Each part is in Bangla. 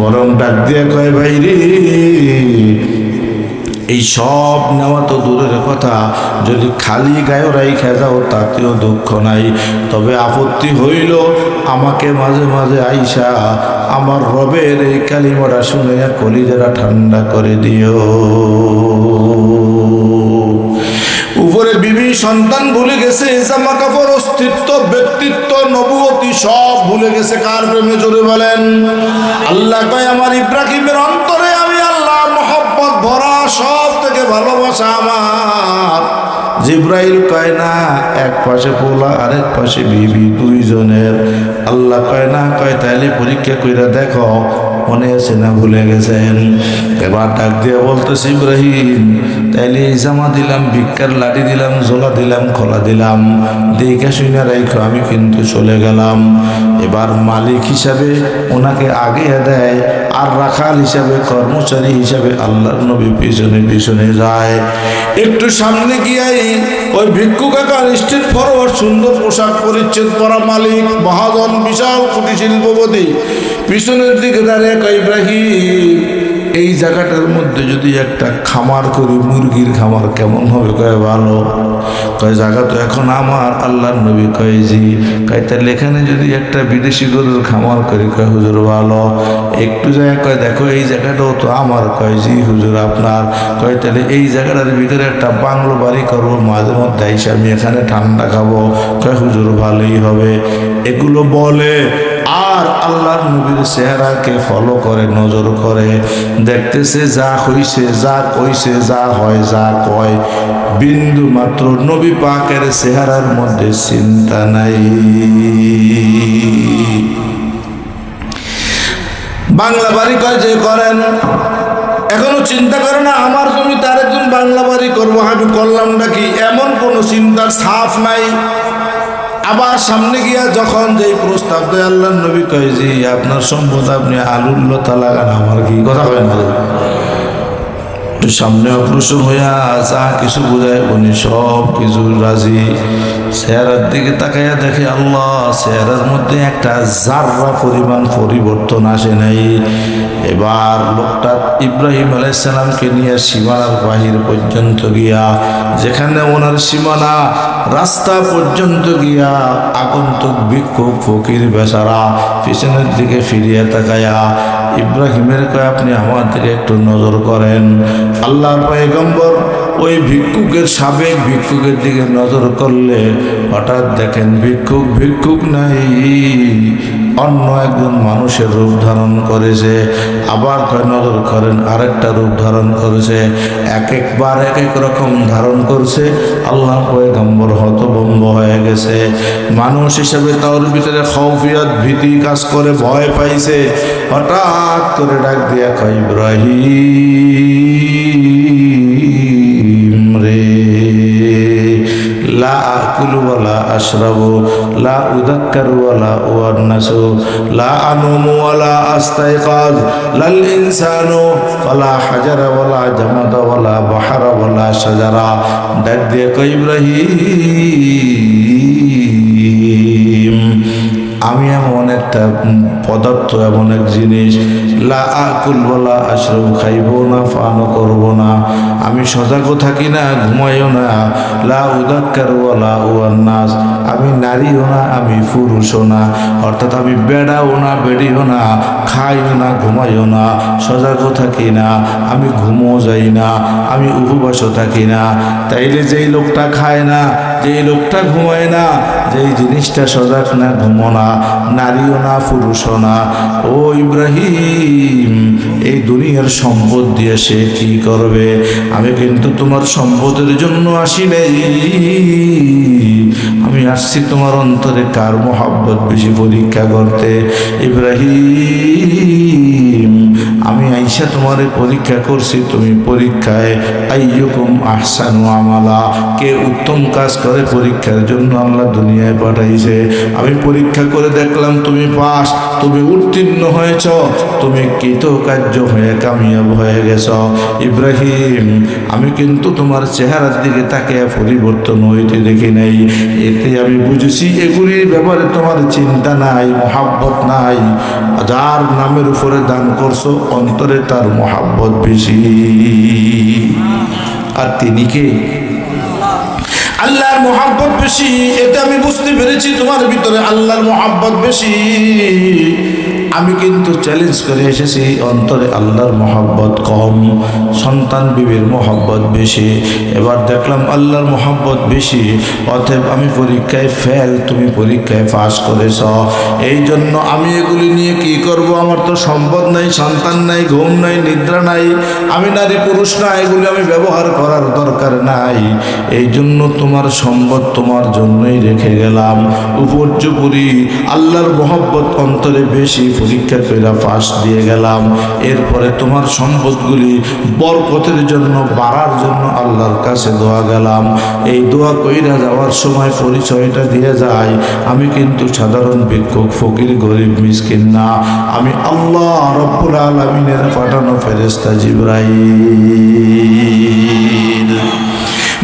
বরং ডাক দিয়ে কয়, ভাই রে, এই সব নেওয়া তো দূরের কথা। যদি খালি গায়ে রাইখা যাও তাতেও দুঃখ নাই। তবে আপত্তি হইল আমাকে মাঝে মাঝে আইসা আমার রবের এই কালিমাটা শুনে কলিজারা ঠান্ডা করে দিও। উপরে বিবি সন্তান ভুলে গেছে, জামা কাপড়, অস্তিত্ব, ব্যক্তিত্ব, নবুয়তি সব ভুলে গেছে। কার প্রেমে জোরে বলেন? আল্লাহ কয়, আমার ইব্রাহিমের অন্তরে আমি আল্লাহ মহব্বত ভরা, সব থেকে ভালোবাসা আমার। জিব্রাইল কয়, না, এক পাশে পোলা, আরেক পাশে বিবি, দুইজনের। আল্লাহ কয়, না, কয়, তাইলে পরীক্ষা কইরা দেখো মনে আছে না ভুলে গেছেন। এবার ডাক দিয়ে বলতেছে, ইব্রাহিম, তাইলে জামা দিলাম, ভিক্ষার লাঠি দিলাম, ঝোলা দিলাম, খোলা দিলাম। দেখে শুনে রাইখো, আমি কিন্তু চলে গেলাম। এবার মালিক হিসাবে ওনাকে আগে দেয়, আর রাখাল হিসাবে, কর্মচারী হিসাবে আল্লাহর নবী পিছনে পিছনে যায়। একটু সামনে গিয়াই ওই ভিক্ষু কাকার স্ট্রিট ফরওয়ার্ড সুন্দর পোশাক পরিচ্ছেদ পরা মালিক, মহাজন বিশাল কুটি শিল্পপতি। পিছনের দিকে দাঁড়িয়ে ইব্রাহিম। এই জায়গাটার মধ্যে যদি একটা খামার করি, মুরগির খামার কেমন হবে? কয়, ভালো। কয়, জায়গা তো এখন আমার, আল্লাহর নবী কয়, জি। কয়, তাহলে এখানে যদি একটা বিদেশি গরুর খামার করি, কয়, হুজুর, ভালো। একটু জায়গা কয়, দেখো, এই জায়গাটাও তো আমার, কয়, জি, হুজুর, আপনার। কয়, তাহলে এই জায়গাটার ভিতরে একটা বাংলো বাড়ি করব, মাঝে মধ্যে আমি এখানে ঠান্ডা খাব। কয়, হুজুর, ভালোই হবে। এগুলো বলে আর আল্লাহর নবীর চেহারাকে ফলো করে, নজর করে, দেখতেছে যা হইছে, যা কইছে, যা হয়, যা কয়। বিন্দু মাত্র নবী পাকের চেহারার মধ্যে চিন্তা নাই। বাংলা বাড়ি কয় যে করেন, এখনও চিন্তা করে না, আমার জমি তার একজন বাংলা বাড়ি করব, আমি করলাম নাকি এমন কোনো চিন্তার সাফ নাই। আবার সামনে গিয়া যখন যেই প্রস্তাব দেয় আল্লাহ নবী কয় যে আপনার সম্পদ আপনি আলুর লতা লাগান, আমার কি কথা কয় না? সামনে অগ্রসর হইয়া যা কিছু বোঝায় উনি সব কিছু রাজি। চেহারার দিকে তাকাইয়া দেখে আল্লাহ, চেহারার মধ্যে একটা জাররা পরিমাণ পরিবর্তন আসে নাই। এবার লোকটা ইব্রাহিম আলাইসালামকে নিয়ে সীমানার বাহির পর্যন্ত গিয়া, যেখানে ওনার সীমানা রাস্তা পর্যন্ত গিয়া আগন্তুক ভিক্ষুক ফকির বেচারা পিছনের দিকে ফিরিয়ে তাকায়া ইব্রাহিমের কয় আপনি আমার দিকে একটু নজর করেন? আল্লাহ পয়গম্বর ওই ভিক্ষুকের সাবেক ভিক্ষুকের দিকে নজর করলে হঠাৎ দেখেন ভিক্ষুক ভিক্ষুক নাই। অন্য একজন মানুষের রূপ ধারণ করেছে, আবার নজর করেন, আরেকটা রূপ ধারণ করেছে, এক একবার এক এক রকম ধারণ করছে আল্লাহ পয়গম্বর হতভম্ব হয়ে গেছে। মানুষ হিসেবে তার ভিতরে খৌফিয়ত ভীতি কাজ করে ভয় পাইছে। হঠাৎ করে ডাক দিয়া কয়, ইব্রাহিম রে। লা আকুলু ওয়ালা আশরাবু, লা উযাক্কারু ওয়ালা উয়ান্নাসু, লা আনুমু ওয়ালা আস্তাইকাজ লাল ইনসানু ওয়ালা হাজারা ওয়ালা জামাদা ওয়ালা বাহারা ওয়ালা শাজারা। ডাক দিয়ে কই ইব্রাহিম। আমি এমন একটা পদার্থ, এমন এক জিনিস, লা বলা আশ্রম খাইব না পানও করব না। আমি সজাগও থাকি না, ঘুমাইও না। লা উদাক্কার নাস আমি নারীও না, আমি পুরুষও না। অর্থাৎ আমি বেড়াও না, বেড়িও না, খাইও না, ঘুমাইও না। সজাগও থাকি না, আমি ঘুমও যাই না, আমি উপবাসও থাকি না। তাইলে যেই লোকটা খায় না যেই লোকটা ঘুমায় না, যেই জিনিসটা সজাগ না, ঘুমো না, নারীও না, পুরুষও না। ও ইব্রাহিম, এই দুনিয়ার সম্পদ দিয়ে সে কি করবে? আমি কিন্তু তোমার সম্পদের জন্য আসি নাই। আমি আসছি তোমার অন্তরে কার মোহাব্বত বেশি পরীক্ষা করতে? ইব্রাহিম তোমার পরীক্ষা করছি, তুমি পরীক্ষায় আইয়ুকুম আহসানু আমালা। কে উত্তম কাজ করে পরীক্ষার জন্য আল্লাহ দুনিয়ায় পাঠাইছে। আমি পরীক্ষা করে দেখলাম তুমি পাস, তুমি উত্তীর্ণ হয়েছ, তুমি কৃতকার্য হয়ে কামিয়াব হয়ে গেছ। ইব্রাহিম, আমি কিন্তু তোমার চেহারার দিকে তাকে পরিবর্তন হইতে দেখি নাই। এতে আমি বুঝেছি এগুলির ব্যাপারে তোমার চিন্তা নাই, মহাব্বত নাই। যার নামের উপরে দান করছ, অন্তরে তার মহাব্বত বেশি। আর তিনি কে? আল্লাহর মোহাব্বত বেশি, এটা আমি বুঝতে পেরেছি তোমার ভিতরে আল্লাহর মোহাব্বত বেশি। আমি কিন্তু চ্যালেঞ্জ করে এসেছি, অন্তরে আল্লাহর মোহাব্বত কম, সন্তান বিবির মোহাব্বত বেশি। এবার দেখলাম আল্লাহর মোহাব্বত বেশি, অতএব আমি পরীক্ষায় ফেল তুমি পরীক্ষায় পাস করেছ। এই জন্য আমি এগুলি নিয়ে কি করব? আমার তো সম্পদ নাই, সন্তান নাই, ঘুম নাই, নিদ্রা নাই। আমি নারী পুরুষ না, এগুলি আমি ব্যবহার করার দরকার নাই। এই জন্য তোমার সম্পদ তোমার জন্যই রেখে গেলাম। উপর্যপুরি আল্লাহর মহব্বত অন্তরে বেশি পরীক্ষা করে পাশ দিয়ে গেলাম। এরপরে তোমার সম্পদগুলি বরকতের জন্য, বাড়ার জন্য আল্লাহর কাছে দোয়া গেলাম। এই দোয়া কইরা যাওয়ার সময় পরিচয়টা দিয়ে যায়, আমি কিন্তু সাধারণ ভিক্ষুক, ফকির, গরিব, মিসকিন না। আমি আল্লাহ রব্বুল আলমিনের পাঠানো ফেরেস্তা জিব্রাইল।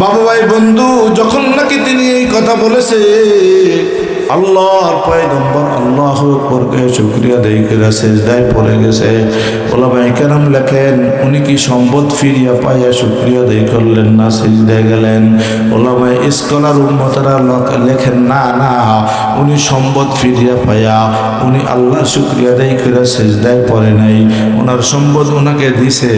বাবু ভাই বন্ধু, যখন নাকি তিনি এই কথা বলেছে আল্লাহর পয়গম্বর, আল্লাহ পরকে শুক্রিয়া দেই করে সেজদায় পড়ে গেছে। ওলামাই কেরাম লেখেন, উনি কি সম্পদ ফিরিয়া পাইয়া শুক্রিয়া দেই করলেন না, সেজদায় গেলেন? ওলামাই স্কলার উন্মতরা লেখেন, না না, উনি সম্পদ ফিরিয়া পাইয়া, উনি আল্লাহ শুক্রিয়া দেই করে সেজদায় পড়ে নাই। ওনার সম্পদ ওনাকে দিছে,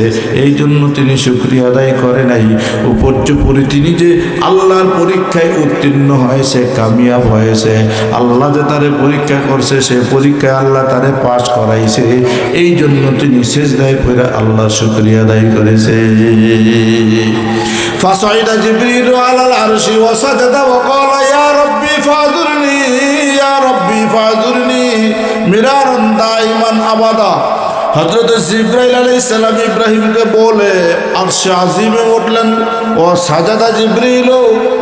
এই জন্য তিনি শুক্রিয়া আদায় করে নাই। উপর্যপুরি তিনি যে আল্লাহর পরীক্ষায় উত্তীর্ণ হয়েছে, কামিয়াব হয়েছে। আল্লাহ যে তারে পরীক্ষা করছে সে পরীক্ষায় আল্লাহ তারে পাশ করাইছে এই জন্য তিনি শেষ দায় করে আল্লাহ শুক্রিয়া আদায় করেছে فصعد جبريل على العرش وسجد وقال يا ربي فاعذرني يا ربي فاعذرني مرارا دائما ابدا হজরত জিব্রাইল আলী ইসলাম ইব্রাহিমকে বলে আর সে আজিমে উঠলেন। ও সাজাদা জিব্রাইল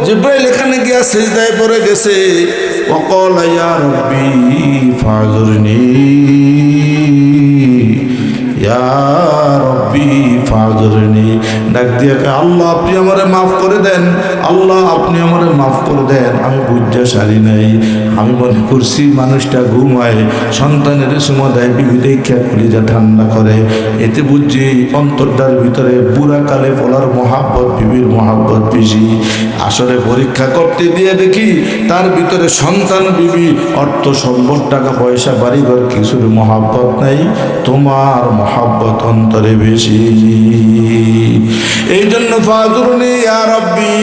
জিব্রাইল এখানে গিয়া সেজদায় পড়ে গেছে। অকল ইয়া রব্বি, ফাজুরনি। ইয়া রব্বি আল্লাহ, আপনি আমারে মাফ করে দেন। আল্লাহ, আপনি আমারে মাফ করে দেন। আমি বুঝা সারি নাই। আমি মনে করছি মানুষটা ঘুমায়। সন্তানের সময় দেয় বিবি দেখা কলিজা ঠান্ডা করে। এতে বুঝছি অন্তরটার ভিতরে বুড়া কালে বলার মহাব্বত, বিবির মহাব্বত বেশি। আসলে পরীক্ষা করতে দিয়ে দেখি, তার ভিতরে সন্তান, বিবি, অর্থ সম্পদ, টাকা পয়সা, বাড়িঘর কিছুর মহাব্বত নাই। তোমার মহাব্বত অন্তরে বেশি। এই জন্য ফাজুরনি আর রব্বি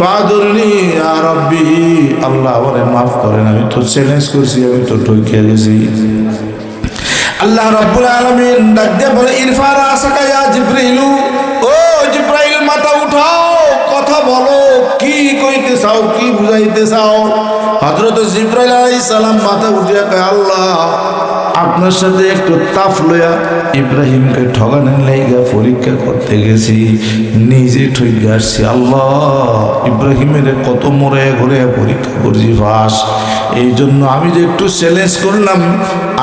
ফাদুরনি আর রব্বি। আল্লাহ আমারে মাফ করেন, আমি তো চ্যালেঞ্জ করছি, আমি তো ঠকে গেছি আল্লাহ রাব্বুল আলামিন ডাক দিয়ে বলে, ইরফান আসাকা ইয়া জিব্রাইলু। ও জিব্রাইল, মাথা উঠাও, কথা বলো, কি কইতে চাও, কি বুঝাইতে চাও? হযরত জিব্রাইল আলাইহিস সালাম মাথা উঠিয়া কয়, আল্লাহ আপনার সাথে একটু তাফ লইয়া ইব্রাহিমকে ঠগানোর লাইগা পরীক্ষা করতে গেছি। নিজে ঠকে আসছি, আল্লাহ, ইব্রাহিমের কত মরে ঘরে পরীক্ষা করছি ফাঁস এই জন্য আমি যে একটু চ্যালেঞ্জ করলাম,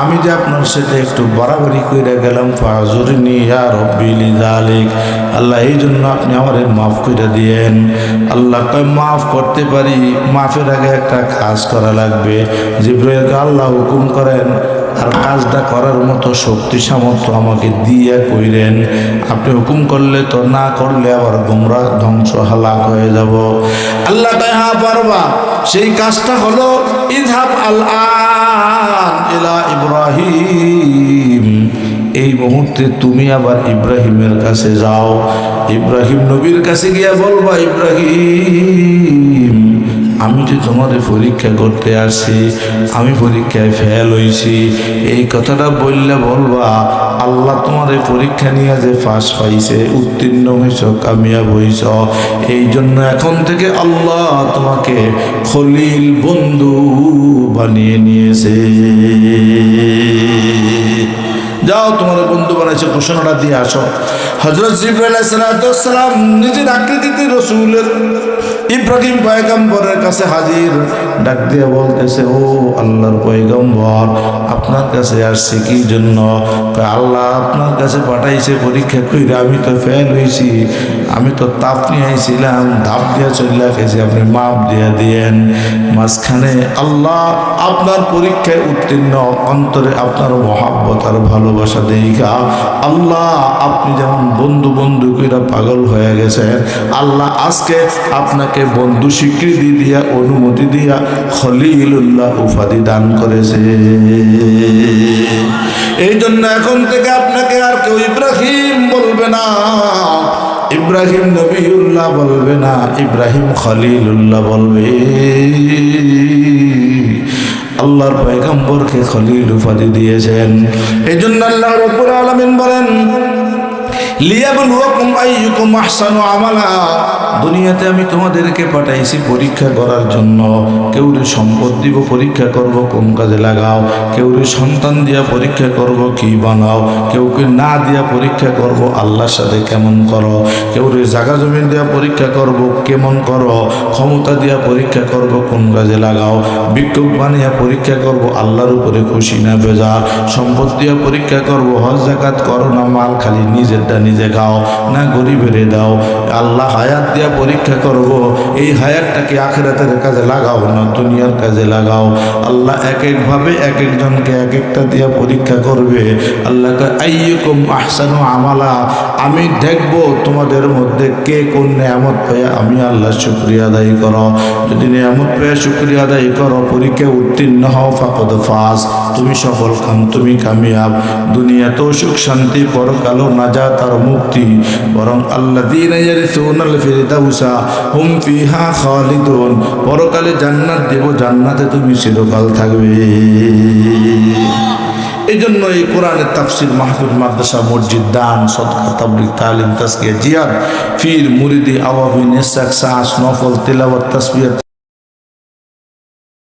আমি যে আপনার সাথে একটু বাড়াবাড়ি করে গেলাম, ফাজুরিনি আর রব্বিলি জালিক আল্লাহ, এই জন্য আপনি আমারে মাফ করে দিয়েন। আল্লাহ কয়, মাফ করতে পারি, মাফের আগে একটা কাজ করা লাগবে। জিব্রাইলকে আল্লাহ হুকুম করেন আর কাজটা করার মতো শক্তি সামর্থ্য আমাকে দিয়ে কইরেন। আপনি হুকুম করলে তো না করলে আবার গোমরা ধ্বংস হালাক হয়ে যাব। আল্লাহ তাই হ্যাঁ পারবা, সেই কাজটা হলো ইজহাব আল ইলা ইব্রাহিম। এই মুহূর্তে তুমি আবার ইব্রাহিমের কাছে যাও। ইব্রাহিম নবীর কাছে গিয়া বলবা, ইব্রাহিম আমি যে তোমাদের পরীক্ষা করতে আসছি, আমি পরীক্ষায় ফেল হইছি। এই কথাটা বললে বলবা, আল্লাহ তোমাদের পরীক্ষা নিয়ে যে ফাঁস পাইছে, উত্তীর্ণ হয়েছ কামিয়াব হয়েছ এই জন্য এখন থেকে আল্লাহ তোমাকে খলিল বন্ধু বানিয়ে নিয়েছে। যাও তোমার বন্ধু বানাইছে ঘোষণাটা দিয়ে আসো। হজরত সালাম নিজের আকৃতিতে রসুলের ইব্রাহিম পয়গম্বরের কাছে হাজির। ডাক দিয়ে বলতেছে, ও আল্লাহর পয়গম্বর, আপনার কাছে আসছে কি জন্য? আল্লাহ আপনার কাছে পাঠাইছে পরীক্ষা করে আমি তো ফেল হয়েছি আমি তো তাপ নিয়ে আইছিলাম, ধাপ দিয়া চলিয়া গেছি, আপনি মাপ দিয়া দিয়েন। মাঝখানে আল্লাহ আপনার পরীক্ষায় উত্তীর্ণ, অন্তরে আপনার মহাব্বত আর ভালোবাসা দেখা আল্লাহ, আপনি যেমন বন্ধু বন্ধু কইরা পাগল হয়ে গেছেন, আল্লাহ আজকে আপনাকে বন্ধু স্বীকৃতি দিয়া, অনুমতি দিয়া খলিলুল্লাহ উপাধি দান করেছে। এই জন্য এখন থেকে আপনাকে আর কেউ ইব্রাহিম বলবে না। ইব্রাহিম নবীউল্লাহ বলবে না, ইব্রাহিম খলিলুল্লাহ বলবে। আল্লাহর পয়গম্বরকে খলিল উপাধি দিয়েছেন। এই জন্য আল্লাহ রকুর আলমিন বলেন দুনিয়াতে আমি তোমাদেরকে পাঠাইছি পরীক্ষা করার জন্য। কেউরে সম্পদ দিব, পরীক্ষা করব, কোন কাজে লাগাও। কেউরে সন্তান দিয়া পরীক্ষা করব, কি বানাও। কেউকে না দিয়া পরীক্ষা করব, আল্লাহর সাথে কেমন করো। কেউরে জাগা জমিন দিয়া পরীক্ষা করব, কেমন করো। ক্ষমতা দিয়া পরীক্ষা করব, কোন কাজে লাগাও। বিক্ষোভ বানিয়া পরীক্ষা করব, আল্লাহর উপরে খুশি না বেজার। সম্পদ দিয়া পরীক্ষা করব, হজ, জাকাত করো না মাল, খালি নিজেরটা নিজে খাও, না গরিবেরে দাও। আল্লাহ হায়াত দিয়া পরীক্ষা করব, এই হায়াতটাকে আখেরাতের কাজে লাগাও, না দুনিয়ার কাজে লাগাও। আল্লাহ এক একভাবে এক একজনকে এক একটা দিয়া পরীক্ষা করবে। আল্লাহ আইয়ুকুম আহসানু আমালা। আমি দেখব তোমাদের মধ্যে কে কোন নিয়ামত পেয়ে। আমি আল্লাহ শুক্রিয়া আদায় করো। যদি নিয়ামত পেয়ে শুক্রিয়া আদায় করো পরীক্ষা উত্তীর্ণ হও, ফাকদ ফাস তুমি সফল খান, তুমি কামিয়াব। দুনিয়াতেও সুখ শান্তি, পরকালও নাজাত আর মুক্তি। বরং আল্লাহ দিন খালিদুন। পরকালে জান্নাত দেব, জান্নাতে তুমি চিরকাল থাকবে। এই জন্য এই কোরআনের তাফসির মাহফিল, মাদ্রাসা, মসজিদ, দান, সদকা, তাবলিগ, তালিম তাসকিয়া জিয়াদ ফির মুরিদি আওয়াবিন ইসাক সাহস নফল, তেলাওয়াত, তাসবিয়াত